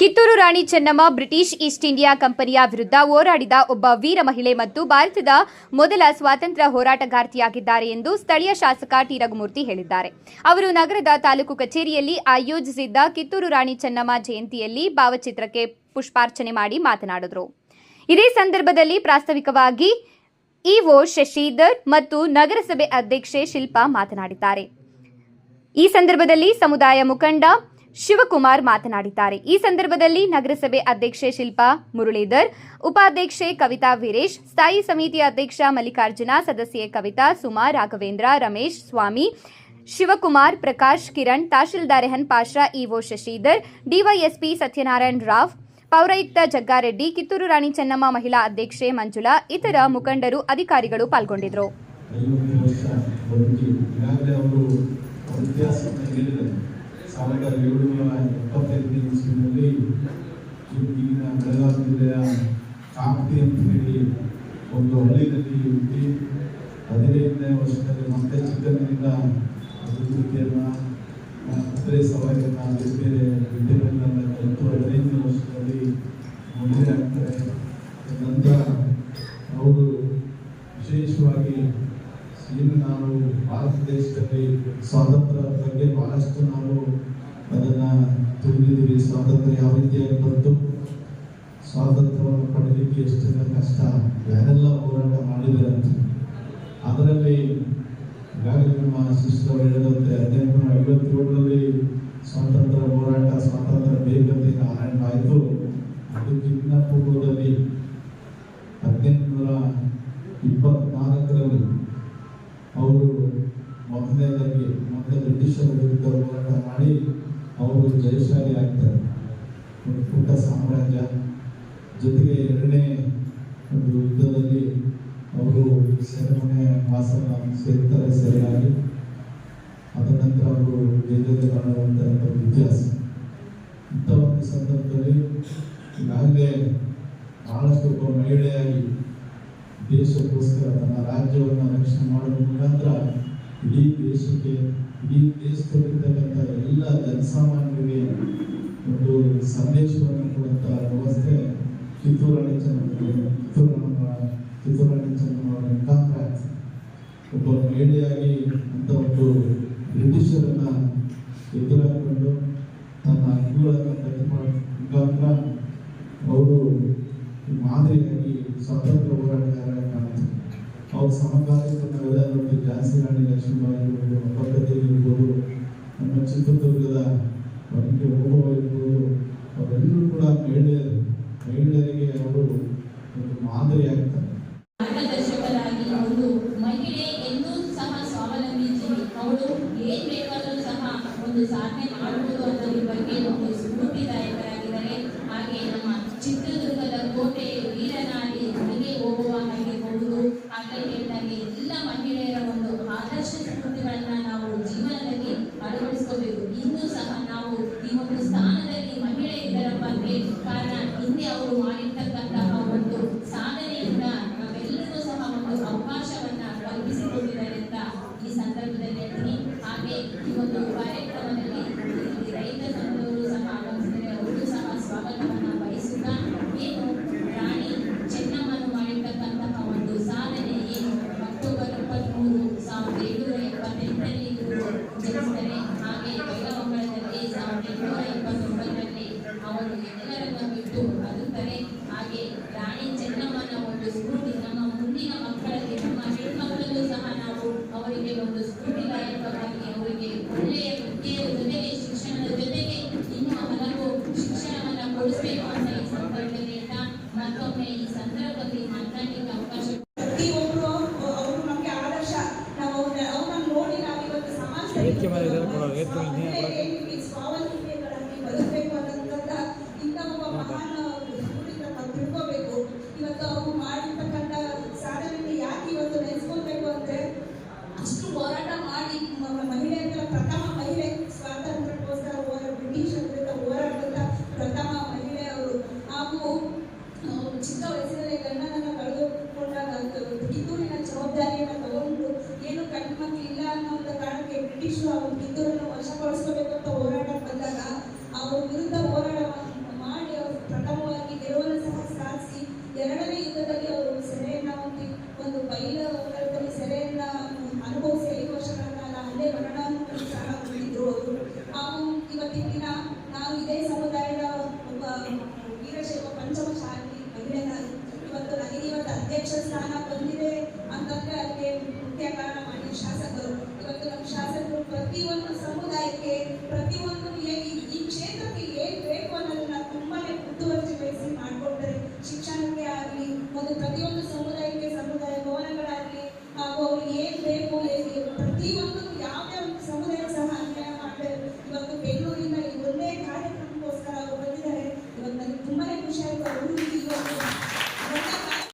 Kittur Rani Chennamma British East India ಕಂಪನಿಯ ವಿರುದ್ಧ ಹೋರಾಡಿದ ಒಬ್ಬ ವೀರ ಮಹಿಳೆ ಮತ್ತು ಭಾರತದ ಮೊದಲ ಸ್ವಾತಂತ್ರ್ಯ ಹೋರಾಟಗಾರ್ತಿಯಾಗಿದ್ದಾರೆ ಎಂದು ಸ್ಥಳೀಯ ಶಾಸಕ ಟಿ ರಘುಮೂರ್ತಿ ಹೇಳಿದ್ದಾರೆ. ಅವರು ನಗರದ ತಾಲೂಕು ಕಚೇರಿಯಲ್ಲಿ ಆಯೋಜಿಸಿದ್ದ ಕಿತ್ತೂರು ರಾಣಿ ಚೆನ್ನಮ್ಮ ಜಯಂತಿಯಲ್ಲಿ ಭಾವಚಿತ್ರಕ್ಕೆ ಪುಷ್ಪಾರ್ಚನೆ ಮಾಡಿ ಮಾತನಾಡಿದರು. ಇದೇ ಸಂದರ್ಭದಲ್ಲಿ ಪ್ರಾಸ್ತಾವಿಕವಾಗಿ ಇಒ ಶಶಿಧರ್ ಮತ್ತು ನಗರಸಭೆ ಅಧ್ಯಕ್ಷೆ ಶಿಲ್ಪಾ ಮಾತನಾಡಿದ್ದಾರೆ. ಈ ಸಂದರ್ಭದಲ್ಲಿ ಸಮುದಾಯ ಮುಖಂಡ ಶಿವಕುಮಾರ್ ಮಾತನಾಡಿದ್ದಾರೆ. ಈ ಸಂದರ್ಭದಲ್ಲಿ ನಗರಸಭೆ ಅಧ್ಯಕ್ಷೆ ಶಿಲ್ಪಾ ಮುರುಳೀಧರ್, ಉಪಾಧ್ಯಕ್ಷೆ ಕವಿತಾ ವೀರೇಶ್, ಸ್ಥಾಯಿ ಸಮಿತಿ ಅಧ್ಯಕ್ಷ ಮಲ್ಲಿಕಾರ್ಜುನ, ಸದಸ್ಯೆ ಕವಿತಾ ಸುಮಾ, ರಾಘವೇಂದ್ರ, ರಮೇಶ್ ಸ್ವಾಮಿ, ಶಿವಕುಮಾರ್ ಪ್ರಕಾಶ್, ಕಿರಣ್, ತಹಶೀಲ್ದಾರ್ ಎಹನ್ ಪಾಷಾ ಇಒ ಶಶಿಧರ್, ಡಿವೈಎಸ್ಪಿ ಸತ್ಯನಾರಾಯಣ್ ರಾವ್, ಪೌರಾಯುಕ್ತ ಜಗ್ಗಾರೆಡ್ಡಿ, ಕಿತ್ತೂರು ರಾಣಿ ಚೆನ್ನಮ್ಮ ಮಹಿಳಾ ಅಧ್ಯಕ್ಷೆ ಮಂಜುಳಾ, ಇತರ ಮುಖಂಡರು ಅಧಿಕಾರಿಗಳು ಪಾಲ್ಗೊಂಡಿದ್ದರು. ಐವತ್ತು ವರ್ಷ ಬದುಕಿ ಈಗಾಗಲೇ ಅವರು ಅವ್ರ ಇತಿಹಾಸವನ್ನು ಹೇಳಿದ್ದಾರೆ ಸಾವಿರದ ಏಳುನೂರ ಎಪ್ಪತ್ತೈದನೇ ಇಸ್ವಿನಲ್ಲಿ ಈಗಿನ ಬೆಳಗಾವಿ ಜಿಲ್ಲೆಯ ಕಾಂತಿ ಅಂತ ಹೇಳಿ ಒಂದು ಹಳ್ಳಿಯಲ್ಲಿ ಹುಟ್ಟಿ ಹದಿನೈದನೇ ವರ್ಷದಲ್ಲಿ ಮತ್ತೆ ಚಿಕ್ಕಂದಿನಿಂದ ಅಭಿವೃದ್ಧಿಯನ್ನು ಕುದುರೆ ಸವಾರಿಯನ್ನು ಬೇರೆ ಬೇರೆ ಸ್ವಾತಂತ್ರ್ಯ ಯಾವ ರೀತಿಯಾಗಿ ಬಂತು? ಸ್ವಾತಂತ್ರ್ಯವನ್ನು ಪಡೆಯಲಿಕ್ಕೆ ಎಷ್ಟೆಲ್ಲ ಕಷ್ಟ? ಯಾರೆಲ್ಲ ಹೋರಾಟ ಮಾಡಿದ್ದಾರೆ ಅಂತ. ಅದರಲ್ಲಿ ಈಗಾಗಲೇ ನಮ್ಮ ಸಿಸ್ಟರ್ ಹೇಳಿದಂತೆ ಹದಿನೆಂಟುನೂರ ಐವತ್ತೇಳರಲ್ಲಿ ಸ್ವಾತಂತ್ರ್ಯ ಹೋರಾಟ, ಸ್ವಾತಂತ್ರ್ಯ ಈಗ ಆರಂಭ ಆಯಿತು. ಅದಕ್ಕಿಂತ ಪೂರ್ವದಲ್ಲಿ ಹದಿನೆಂಟುನೂರ ಇಪ್ಪತ್ನಾಲ್ಕರಲ್ಲಿ ಅವರು ಮೊದಲನೇದಾಗಿ ಮೊದಲ ಬ್ರಿಟಿಷರ ವಿರುದ್ಧ ಹೋರಾಟ ಮಾಡಿ ಜಯಶಾಲಿ ಆಗ್ತಾರೆ. ಒಂದು ಪುಟ್ಟ ಸಾಮ್ರಾಜ್ಯ. ಜೊತೆಗೆ ಎರಡನೇ ಒಂದು ಯುದ್ಧದಲ್ಲಿ ಅವರು ಸೆರೆಮನೆ ವಾಸನ ಸೇರ್ತಾರೆ ಸರಿಯಾಗಿ. ಅದ ನಂತರ ಅವರು ಮಾಡುವಂಥ ಒಂದು ಇತಿಹಾಸ. ಇಂಥ ಒಂದು ಸಂದರ್ಭದಲ್ಲಿ ಈಗಾಗಲೇ ಬಹಳಷ್ಟು ಒಬ್ಬ ಮಹಿಳೆಯಾಗಿ ದೇಶಕ್ಕೋಸ್ಕರ ತನ್ನ ರಾಜ್ಯವನ್ನು ರಕ್ಷಣೆ ಮಾಡುವ ಮುಖಾಂತರ ಇಡೀ ದೇಶಕ್ಕೆ ಇಡೀ ದೇಶದಲ್ಲಿರ್ತಕ್ಕಂಥ ಎಲ್ಲ ಜನಸಾಮಾನ್ಯರಿಗೆ ಒಂದು ಸಂದೇಶವನ್ನು ಕೊಡುವಂಥ ವ್ಯವಸ್ಥೆ ಕಿತ್ತೂರು ರಾಣಿ ಚೆನ್ನಮ್ಮ ಕಿತ್ತೂರು ಕಿತ್ತೂರು ರಾಣಿ ಚೆನ್ನಮ್ಮ ಮುಖಾಂತರ ಒಬ್ಬ ಮಹಿಳೆಯಾಗಿ ಅಂತ ಒಂದು ಬ್ರಿಟಿಷರನ್ನ ಎದುರಾಕೊಂಡು ತನ್ನ ಹಕ್ಕುಗಳನ್ನು ಪ್ರತಿಪಾದ ಮುಖಾಂತರ ಅವರು ಮಾದರಿಯಾಗಿ ಸ್ವಾತಂತ್ರ್ಯ ಹೋರಾಟಗಾರರಾಗಿ ಕಾಣ್ತಾರೆ ಅವ್ರ ಸಮಕಾಲೀನ ಜಾನ್ಸಿ ರಾಣಿ ಲಕ್ಷ್ಮೀಬಾಯಿ ಒಂದು ಮಾದರಿ ಆಗ್ತಾರೆ ಮಾರ್ಗದರ್ಶಕರಾಗಿ ಮಹಿಳೆ ಸಹ ಸ್ವಾವಲಂಬಿ ಅವರು ಏನ್ ಬೇಕಾದರೂ ಸಹ ಒಂದು ಸಾಧನೆ ಮಾಡಬಹುದು ಅನ್ನೋದ್ರ ಬಗ್ಗೆ ಒಂದು ಸ್ಫೂರ್ತಿದಾಯಕರಾಗಿದ್ದಾರೆ. ಹಾಗೆ ನಮ್ಮ ಚಿತ್ರದುರ್ಗದ ಕೋಟೆ ವೀರನಾಗಿ ಹಂಗೆ ಹೋಗುವ ಹಾಗೆ ಹೇಳಿದಾಗೆ ಎಲ್ಲ ಮಹಿಳೆಯರ ಒಂದು ಆದರ್ಶ ಸ್ಫೂರ್ತಿಗಳನ್ನ ನಾವು ಜೀವನದಲ್ಲಿ ಅಳವಡಿಸ್ಕೋಬೇಕು. ಇನ್ನೂ ಸಹ ನಾವು ಈ ಒಂದು ಸ್ಥಾನದಲ್ಲಿ ಮಹಿಳೆ ಇದರ ಬಗ್ಗೆ ಕಾರಣ, ಹಿಂದೆ ಅವರು ಮಾಡಿರ್ತಕ್ಕಂತಹ Thank you. ஐக்கியமாக இதெல்லாம் ஏற்றுக்கொள்ளுங்க ಬಿದ್ದರನ್ನು ವಶಪಡಿಸಬೇಕಂತ ಹೋರಾಟ ಬಂದಾಗ ಅವರ ವಿರುದ್ಧ ಹೋರಾಟ ಮಾಡಿ ಅವರು ಪ್ರಥಮವಾಗಿ ಗೆಲುವನ್ನು ಸಹ ಸಾಧಿಸಿ ಎರಡನೇ ಯುದ್ಧದಲ್ಲಿ ಅವರು ಸೆರೆಯನ್ನ ಹೊಂದಿ ಒಂದು ಬೈಲ ಹೋರಾಟದಲ್ಲಿ ಸೆರೆಯನ್ನ ಅನುಭವಿಸಿ ಐದು ವರ್ಷಗಳ ಕಾಲ ಅಲ್ಲೇ ಮರಣವನ್ನು ಸಹ ಹೊಂದಿದ್ರು ಅವರು. ಆ ಇವತ್ತಿನ ದಿನ ನಾವು ಇದೇ ಸಮುದಾಯದ ಒಬ್ಬ ವೀರಶೈವ ಪಂಚಮ ಶಾಲೆ ಮಹಿಳೆಗಾಗಿ ಇವತ್ತು ನನಗೆ ಇವತ್ತು ಅಧ್ಯಕ್ಷ ಸ್ಥಾನ ಬಂದಿದೆ ಅಂತಂದ್ರೆ ಅದಕ್ಕೆ ಮುಖ್ಯ ಕಾರಣ ಮಾಡಿ ಶಾಸಕರು. ಇವತ್ತು ನಮ್ಮ ಶಾಸಕರು ಪ್ರತಿಯೊಂದು ಸಮುದಾಯಕ್ಕೆ ಪ್ರತಿಯೊಂದು